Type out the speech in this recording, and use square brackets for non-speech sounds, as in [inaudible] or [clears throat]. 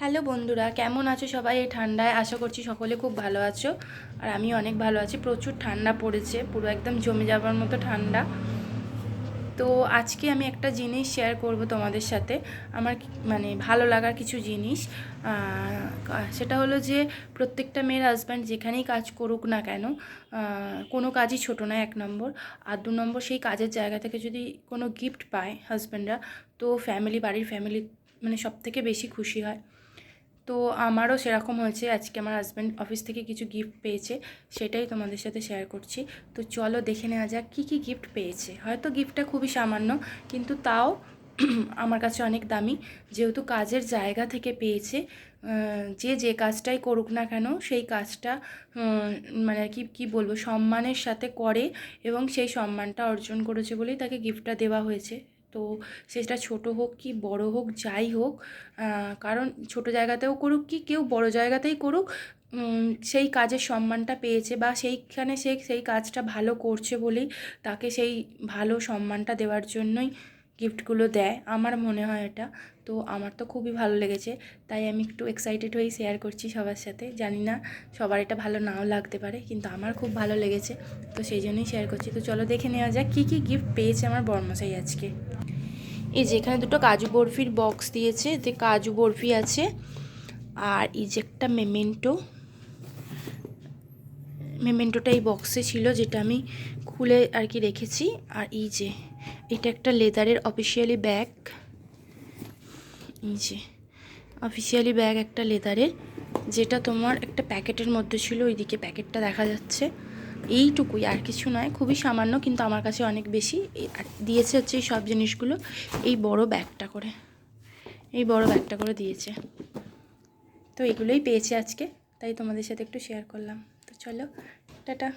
Hello বন্ধুরা, কেমন আছো সবাই? এই ঠান্ডায় আশা করছি সকলে খুব ভালো আছো। আর আমি অনেক ভালো আছি। প্রচুর ঠান্ডা পড়েছে, পুরো একদম জমে যাবার মতো ঠান্ডা। তো আজকে আমি একটা জিনিস শেয়ার করব তোমাদের সাথে। আমার মানে ভালো লাগার কিছু জিনিস। সেটা হলো যে, প্রত্যেকটা মেয়ের হাজব্যান্ড যেখানেই কাজ করুক না কেন কোনো কাজই ছোট না, এক নম্বর। আর দু নম্বর, সেই কাজের জায়গা থেকে যদি কোনো গিফট পায় হাজব্যান্ডরা তো ফ্যামিলি বাড়ির ফ্যামিলি মানে সব থেকে বেশি খুশি হয়। তো আমারও সেরকম হয়েছে। আজকে আমার হাজব্যান্ড অফিস থেকে কিছু গিফট পেয়েছে, সেটাই তোমাদের সাথে শেয়ার করছি। তো চলো দেখে নেওয়া যাক কী কী গিফট পেয়েছে। হয়তো গিফটটা খুবই সামান্য, কিন্তু তাও [clears throat] আমার কাছে অনেক দামি। যেহেতু কাজের জায়গা থেকে পেয়েছে যে যে কাজটাই করুক না কেন, সেই কাজটা মানে কি কি বলব, সম্মানের সাথে করে এবং সেই সম্মানটা অর্জন করেছে বলেই তাকে গিফটটা দেওয়া হয়েছে। তো সেটা ছোট হোক কি বড় হোক, যাই হোক কারণ ছোট জায়গাতেও করুক কি, কেউ বড় জায়গাতেই করুক সেই কাজের সম্মানটা পেয়েছে বা সেইখানে সে সেই কাজটা ভালো করছে বলেই তাকে সেই ভালো সম্মানটা দেওয়ার জন্যই গিফটগুলো দেয়, আমার মনে হয় এটা। তো আমার তো খুবই ভালো লেগেছে, তাই আমি একটু এক্সাইটেড হয়েই শেয়ার করছি সবার সাথে। জানি না সবার এটা ভালো নাও লাগতে পারে, কিন্তু আমার খুব ভালো লেগেছে, তো সেই জন্যই শেয়ার করছি। তো চলো দেখে নেওয়া যাক কী কী গিফট পেয়েছে আমার বর্মশাই আজকে। এই যে এখানে দুটো কাজু বরফির বক্স দিয়েছে, এতে কাজু বরফি আছে, আর এই যে একটা মেমেন্টো মেমেন্টোটা এই বক্সে ছিল, যেটা আমি খুলে আর কি রেখেছি। আর এই যে, এটা একটা লেদারের অফিসিয়ালি ব্যাগ এই যে অফিসিয়ালি ব্যাগ একটা লেদারের যেটা তোমার একটা প্যাকেটের মধ্যে ছিল, ওইদিকে প্যাকেটটা দেখা যাচ্ছে। এইটুকুই, আর কিছু নয়, খুবই সামান্য, কিন্তু আমার কাছে অনেক বেশি। দিয়েছে হচ্ছে এই সব জিনিসগুলো, এই বড় ব্যাগটা করে। এই বড় ব্যাগটা করে দিয়েছে। তো এগুলোই পেয়েছি আজকে, তাই তোমাদের সাথে একটু শেয়ার করলাম। তো চলো টাটা।